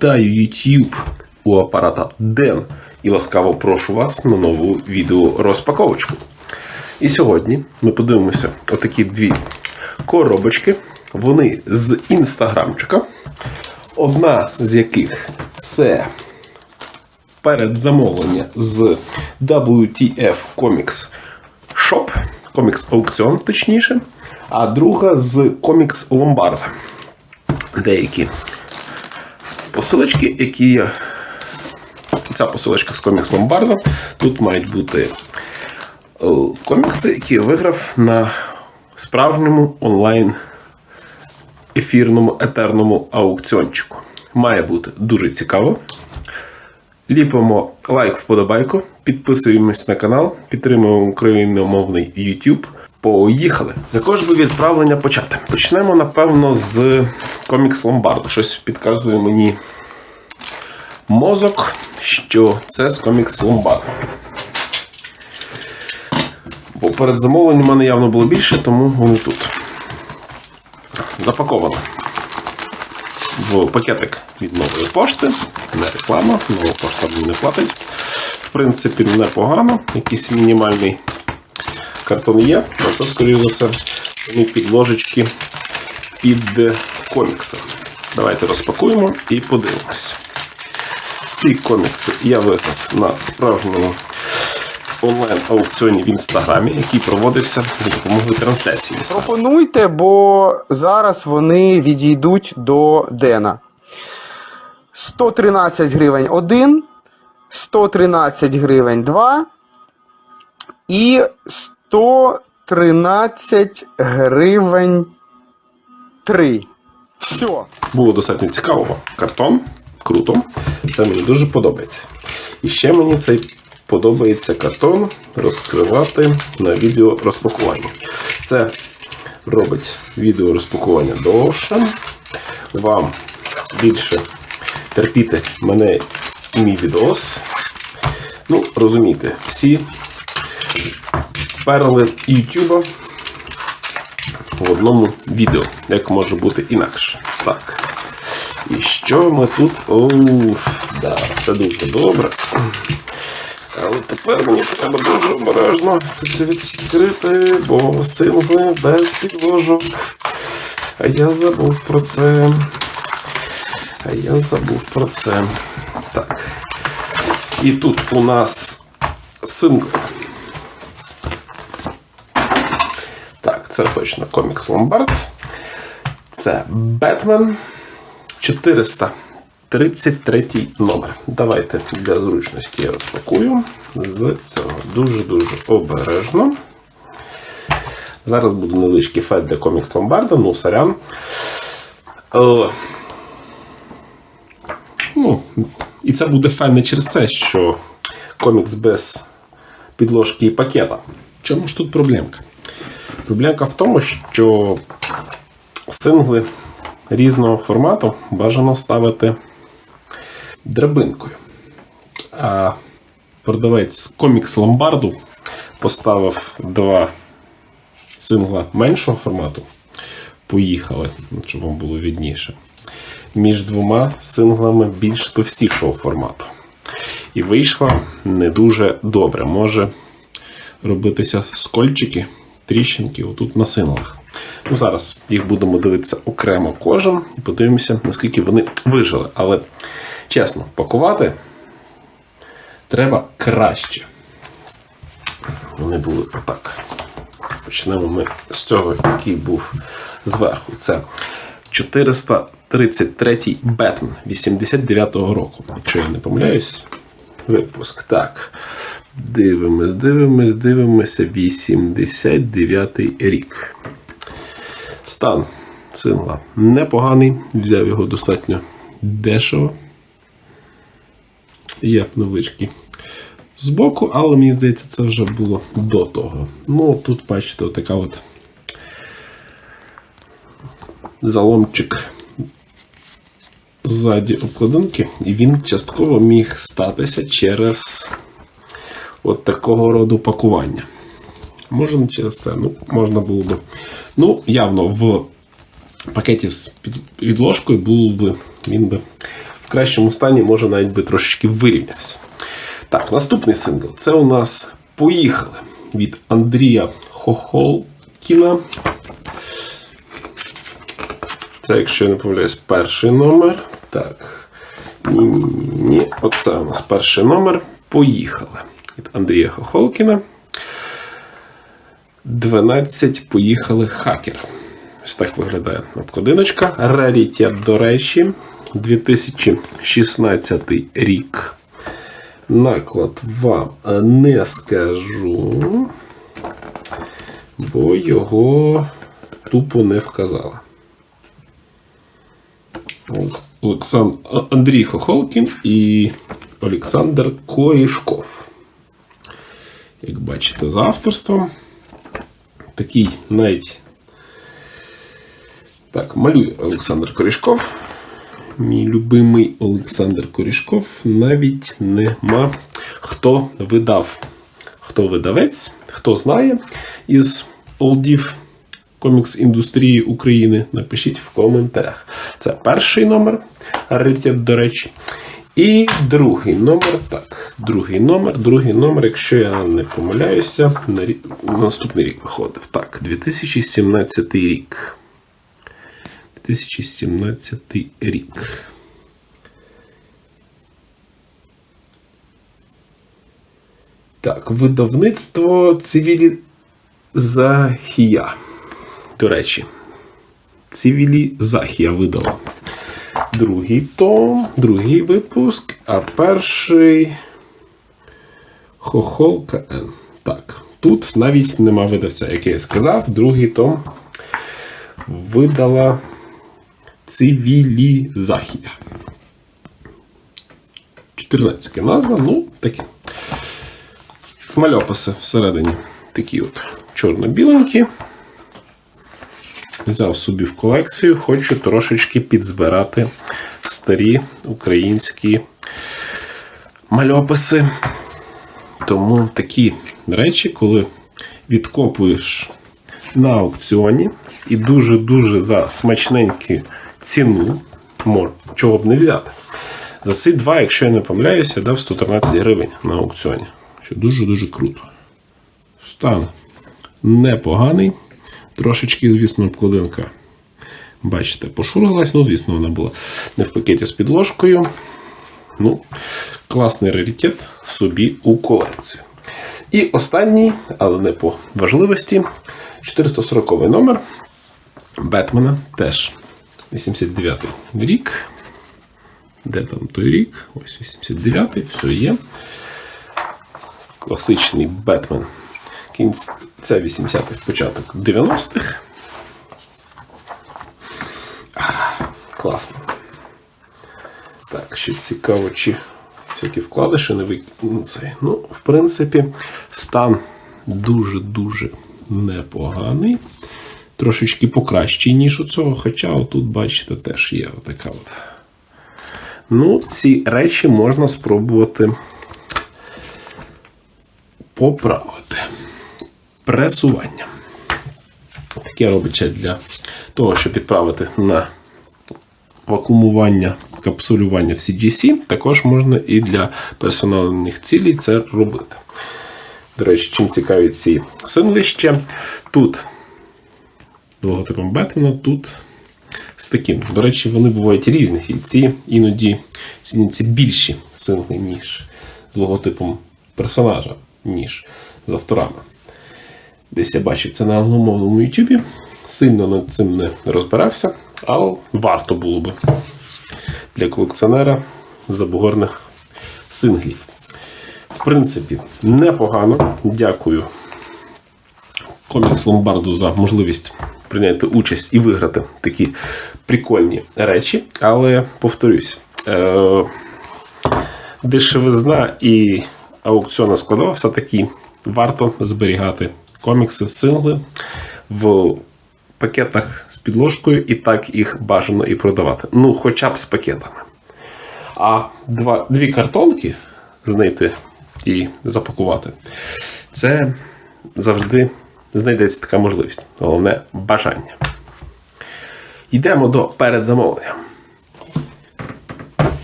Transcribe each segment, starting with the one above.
Вітаю YouTube у апарата Ден і ласкаво прошу вас на нову відеорозпаковочку. І сьогодні ми подивимося отакі дві коробочки. Вони з інстаграмчика. Одна з яких це передзамовлення з WTF Comics Shop, Comics Аукціон, точніше, а друга з Comics Lombard. Деякі посилочки, які я. Ця посилочка з Comics Lombardo. Тут мають бути е, комікси, які я виграв на справжньому онлайн ефірному етерному аукціончику. Має бути дуже цікаво. Ліпимо лайк вподобайку, підписуємось на канал, підтримуємо україномовний YouTube. Поїхали! З якого би відправлення почати? Почнемо, напевно, з комікс Ломбарду. Щось підказує мені мозок, що це з комікс Ломбарду. Бо перед замовленням у мене явно було більше, тому вони тут. Запаковано в пакетик від нової пошти. Не реклама, нова пошта мені не платить. В принципі, непогано. Якийсь мінімальний картон є, а це, скоріш за все, вони підложечки під комікси. Давайте розпакуємо і подивимось. Ці комікси я виграв на справжньому онлайн-аукціоні в інстаграмі, який проводився за допомогою трансляції. Пропонуйте, бо зараз вони відійдуть до Дена. 113 гривень 1, 113 гривень 2 і 113 гривень 3. Все. Було достатньо цікаво. Картон. Круто. Це мені дуже подобається. І ще мені цей подобається картон розкривати на відео розпакування. Це робить відео розпакування довше. Вам більше терпіти мене і мій відос. Ну, розумієте, всі перли YouTube в одному відео. Як може бути інакше. Так. І що ми тут? Оуф, да, це дуже добре. Але тепер мені треба дуже обережно це все відкрити, бо сингли без підложок. А я забув про це. А я забув про це. Так. І тут у нас сингл. Так, це точно комікс Ломбард. Це Бетмен 433 номер. Давайте для зручності я розпакую з цього дуже-дуже обережно. Зараз буде невеличкий фет для комікс Ломбарда, ну, сорян. Ну, і це буде фен не через це, що комікс без підложки і пакета. Чому ж тут проблемка? Проблемка в тому, що сингли різного формату бажано ставити драбинкою. А продавець комікс Ломбарду поставив два сингла меншого формату. Поїхали, щоб вам було відніше. Між двома синглами більш товстішого формату. І вийшло не дуже добре. Може робитися скольчики, тріщинки отут на синглах. Ну, Зараз їх будемо дивитися окремо кожен і подивимося, наскільки вони вижили. Але чесно, пакувати треба краще. Вони були отак. Почнемо ми з цього, який був зверху. Це 433 Бетмен 89-го року. Якщо я не помиляюсь, випуск. Так. Дивимось, дивимось, дивимося. 89-й рік. Стан сингла непоганий, взяв його достатньо дешево. Є невеличкий збоку, але мені здається, це вже було до того. Ну, тут, бачите, отака от заломчик ззаді обкладинки, і він частково міг статися через от такого роду пакування. Може не через це, ну, можна було би. Ну, явно в пакеті з підложкою був би, він би в кращому стані може навіть би трошечки вирівнявся. Так, наступний сингл. Це у нас Поїхали від Андрія Хохолкіна. Це, якщо я не помиляюсь, перший номер. Так. Ні, ні, ні. Оце у нас перший номер. Поїхали. Від Андрія Хохолкіна. 12 поїхали хакер. Ось так виглядає обкладиночка. Раритет, до речі, 2016 рік. Наклад вам не скажу, бо його тупо не вказали. Олександр Андрій Хохолкін і Олександр Корішков. Як бачите, за авторством. Такий навіть. Так, малює Олександр Корішков. Мій любимий Олександр Корішков. Навіть нема хто видав. Хто видавець, хто знає із олдів комікс індустрії України. Напишіть в коментарях. Це перший номер. Раритет, до речі. І другий номер. Так, другий номер, другий номер, якщо я не помиляюся, на, рі... на наступний рік виходив. Так, 2017 рік. 2017 рік. Так, видавництво Цивілізахія. До речі, Цивілізахія видала. Другий том, другий випуск, а перший Хохол КН. Так, тут навіть нема видавця, як я сказав. Другий том видала Цивілізахія. 14 назва, ну таке. Мальописи всередині такі от чорно-біленькі. Взяв собі в колекцію, хочу трошечки підзбирати старі українські мальописи. Тому такі речі, коли відкопуєш на аукціоні і дуже-дуже за смачненьку ціну, чого б не взяти. За ці два, якщо я не помиляюся, я дав 113 гривень на аукціоні. Що дуже-дуже круто. Стан непоганий. Трошечки, звісно, обкладинка. Бачите, пошурилась, ну, звісно, вона була не в пакеті з підложкою. Ну, класний раритет собі у колекцію. І останній, але не по важливості, 440 номер Бетмена теж 89 рік. Де там той рік? Ось 89-й, все є. Класичний Бетмен. Кінця 80-х, початок 90-х. Класно. Так, ще цікаво, чи всякі вкладиші не викинув цей. Ну, в принципі, стан дуже-дуже непоганий. Трошечки покращий, ніж у цього, хоча отут, бачите, теж є отака от. Ну, ці речі можна спробувати поправити. Пресування. Таке робиться для того, щоб відправити на вакуумування, капсулювання в CGC. Також можна і для персональних цілей це робити. До речі, чим цікаві ці синглища. Тут логотипом Бетмена, тут з таким. До речі, вони бувають різні. І ці іноді ціняться більші сингли, ніж з логотипом персонажа, ніж з авторами. Десь я бачив це на англомовному Ютубі. Сильно над цим не розбирався, але варто було би для колекціонера забугорних синглів. В принципі, непогано. Дякую комікс Ломбарду за можливість прийняти участь і виграти такі прикольні речі. Але повторюсь, е- дешевизна і аукціонна складова все-таки варто зберігати комікси, сингли в пакетах з підложкою, і так їх бажано і продавати. Ну, хоча б з пакетами. А два, дві картонки знайти і запакувати, це завжди знайдеться така можливість. Головне бажання. Йдемо до передзамовлення.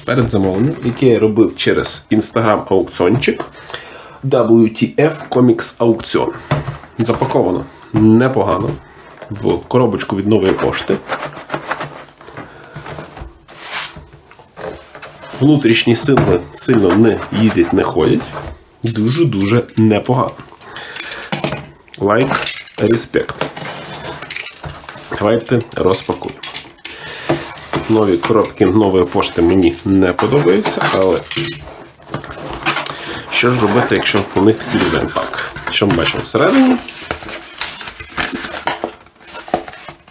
перед замовленням, яке я робив через Instagram аукціончик WTF Comics Auktion. Запаковано непогано в коробочку від нової пошти. Внутрішні сили сильно не їздять, не ходять. Дуже-дуже непогано. Лайк, респект. Давайте розпакуємо. Нові коробки нової пошти мені не подобаються, але що ж робити, якщо у них такий дизайн? Так, що ми бачимо всередині?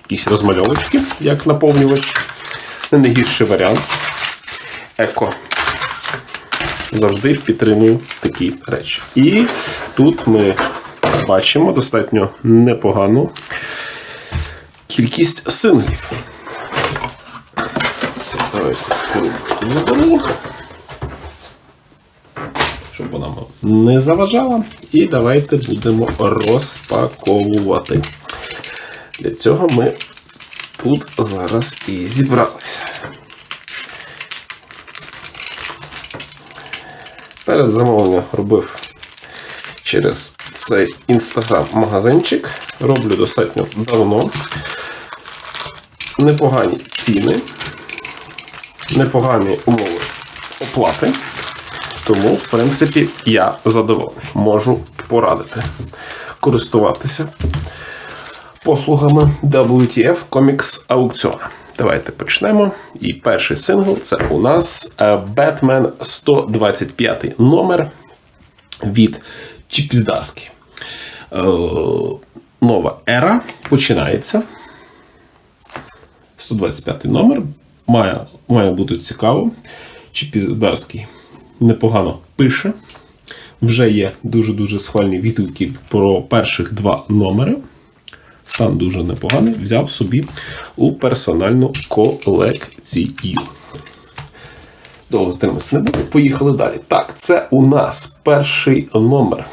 Якісь розмальовочки, як наповнювач. Не найгірший варіант. Еко. Завжди підтримую такі речі. І тут ми бачимо достатньо непогану кількість синглів. Давайте коробочку заберу, щоб вона нам не заважала. І давайте будемо розпаковувати. Для цього ми тут зараз і зібралися. Перед замовленням робив через цей інстаграм-магазинчик. Роблю достатньо давно. Непогані ціни, непогані умови оплати. Тому, в принципі, я задоволений. Можу порадити користуватися послугами WTF Comics Auktion. Давайте почнемо. І перший сингл це у нас е, Batman 125 номер від Чіпіздаски. Е, Нова ера починається. 125 номер. Має, має бути цікаво. Чіпіздарський непогано пише. Вже є дуже-дуже схвальні відгуки про перших два номери. Стан дуже непоганий. Взяв собі у персональну колекцію. Довго затриматися не буду. Поїхали далі. Так, це у нас перший номер.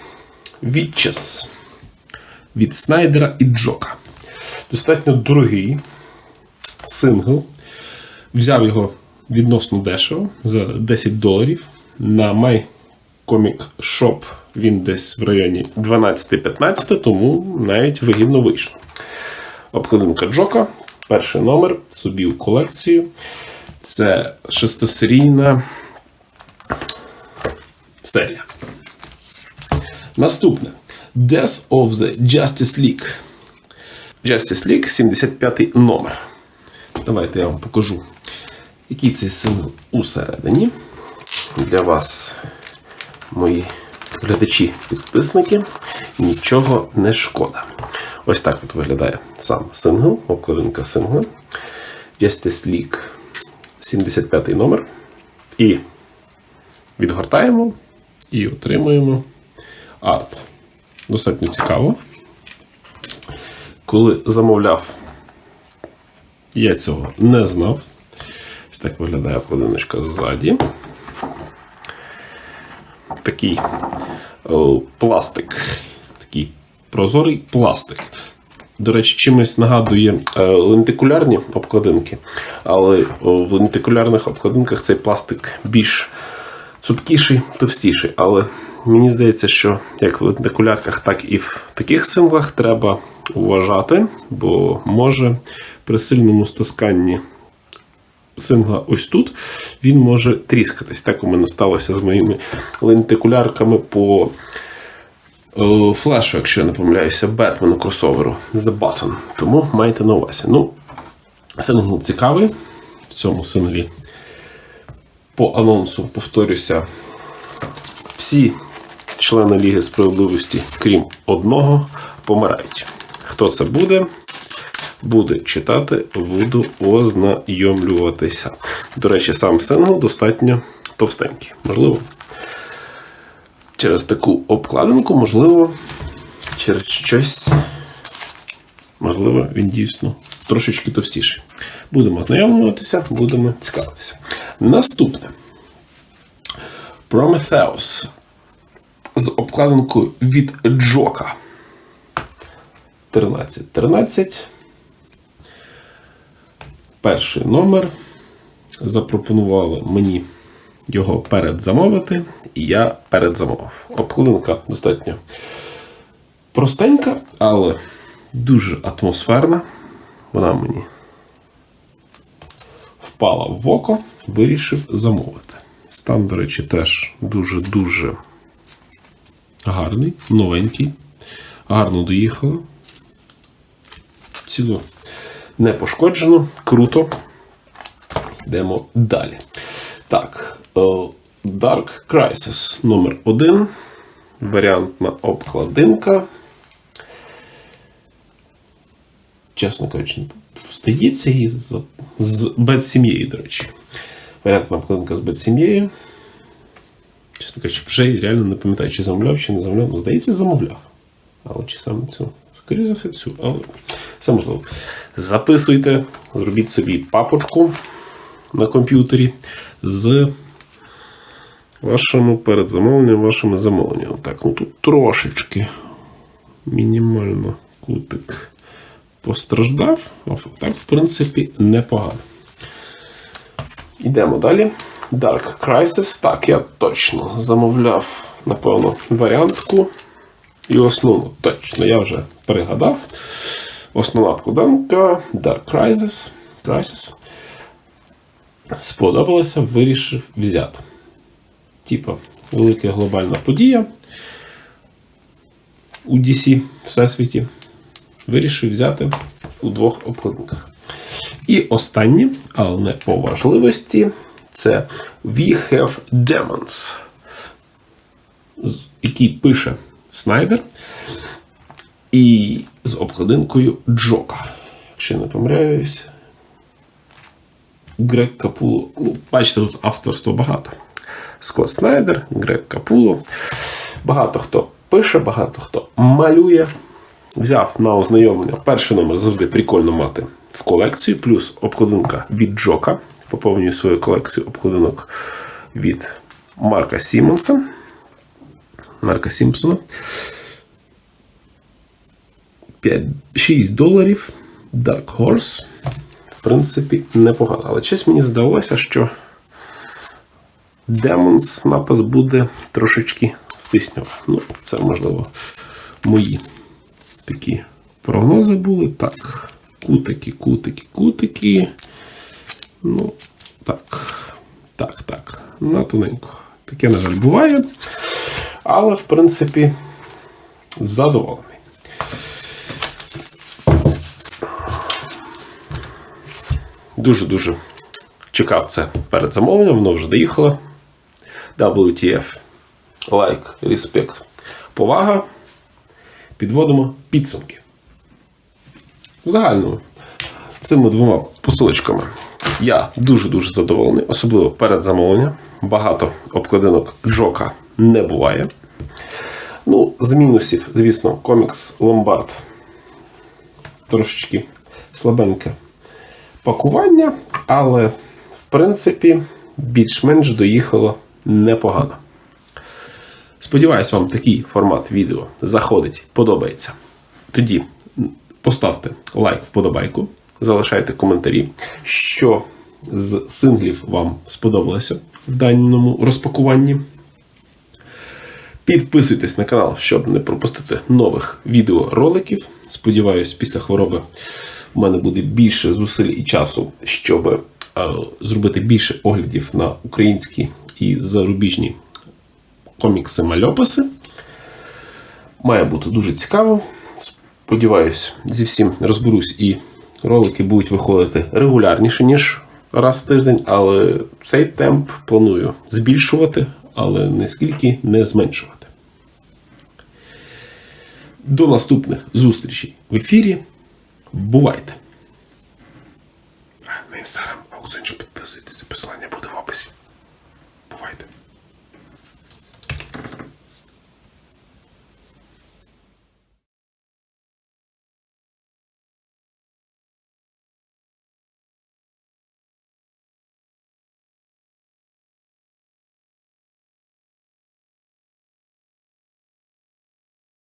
Вітчес від Снайдера і Джока. Достатньо дорогий сингл. Взяв його відносно дешево за 10 доларів. На My Comic Shop він десь в районі 12-15, тому навіть вигідно вийшло. Обкладинка Джока, перший номер, собі в колекцію. Це шестисерійна серія. Наступне Death of the Justice League. Justice League 75 номер. Давайте я вам покажу, який цей символ усередині. Для вас, мої глядачі-підписники, нічого не шкода. Ось так от виглядає сам сингл, обкладинка сингла. Justice League 75 номер. І відгортаємо і отримуємо арт. Достатньо цікаво. Коли замовляв, я цього не знав. Ось так виглядає обкладиночка ззаді. Такий о, пластик. Такий прозорий пластик. До речі, чимось нагадує е, лентикулярні обкладинки, але в лентикулярних обкладинках цей пластик більш цупкіший, товстіший. Але мені здається, що як в лентикулярках, так і в таких символах треба вважати, бо може при сильному стисканні сингла ось тут, він може тріскатись. Так у мене сталося з моїми лентикулярками по е, флешу, якщо я не помиляюся, Бетмену кросоверу The Button. Тому майте на увазі. Ну, сингл цікавий. В цьому синглі по анонсу повторюся, всі члени Ліги справедливості, крім одного, помирають. Хто це буде? Буде читати, буду ознайомлюватися. До речі, сам сингл достатньо товстенький. Можливо, через таку обкладинку, можливо, через щось, можливо, він дійсно трошечки товстіший. Будемо знайомлюватися, будемо цікавитися. Наступне. Prometheus з обкладинкою від Джока. 13. 13. Перший номер запропонували мені його передзамовити, і я передзамовив. Обкладинка достатньо простенька, але дуже атмосферна. Вона мені впала в око, вирішив замовити. Стан, до речі, теж дуже-дуже гарний, новенький. Гарно доїхало. Ціло не пошкоджено, круто. Йдемо далі. Так, е, Dark Crisis номер 1 Варіантна обкладинка. Чесно кажучи, не здається, і з, з бедсім'єю, до речі. Варіантна обкладинка з бедсім'єю. Чесно кажучи, вже реально не пам'ятаю, чи замовляв, чи не замовляв. Ну, здається, замовляв. Але чи саме цю? Скоріше за все, цю, але все можливо. Записуйте, зробіть собі папочку на комп'ютері з вашими передзамовленням, вашими замовленнями. Так, ну тут трошечки мінімально кутик постраждав, а так, в принципі, непогано. Йдемо далі. Dark Crisis. Так, я точно замовляв, напевно, варіантку. І основну точно я вже пригадав. Основна обкладинка Dark Crisis. Crisis. Сподобалося, вирішив взяти. Типа, велика глобальна подія у DC Всесвіті. Вирішив взяти у двох обкладинках. І останнє, але не по важливості, це We Have Demons, який пише Снайдер. І з обкладинкою Джока. Якщо не помиляюсь. Грег Капуло. Ну, бачите, тут авторство багато. Скотт Снайдер, Грег Капуло. Багато хто пише, багато хто малює. Взяв на ознайомлення. Перший номер завжди прикольно мати в колекцію, плюс обкладинка від Джока. Поповнюю свою колекцію обкладинок від Марка Сімонса. Марка Сімпсона. 5, 6 доларів. Dark Horse. В принципі, непогано. Але щось мені здалося, що Demons напис буде трошечки стиснювати. Ну, це можливо мої такі прогнози були. Так, кутики, кутики, кутики. Ну, так. Так, так. На тоненько. Таке, на жаль, буває. Але, в принципі, задоволений. Дуже-дуже чекав це перед замовленням, воно вже доїхало. WTF. Лайк, респект, повага. Підводимо підсумки. В загальному цими двома посилочками я дуже-дуже задоволений, особливо перед замовленням. Багато обкладинок Джока не буває. Ну, з мінусів, звісно, комікс Ломбард трошечки слабеньке пакування, але, в принципі, більш-менш доїхало непогано. Сподіваюсь, вам такий формат відео заходить, подобається. Тоді поставте лайк, вподобайку, залишайте коментарі, що з синглів вам сподобалося в даному розпакуванні. Підписуйтесь на канал, щоб не пропустити нових відеороликів. Сподіваюсь, після хвороби у мене буде більше зусиль і часу, щоб е, зробити більше оглядів на українські і зарубіжні комікси мальописи. Має бути дуже цікаво. Сподіваюсь, зі всім розберусь і ролики будуть виходити регулярніше, ніж раз в тиждень, але цей темп планую збільшувати, але наскільки не зменшувати. До наступних зустрічей в ефірі. Бувайте! На інстаграм аукціончик підписуйтесь, посилання буде!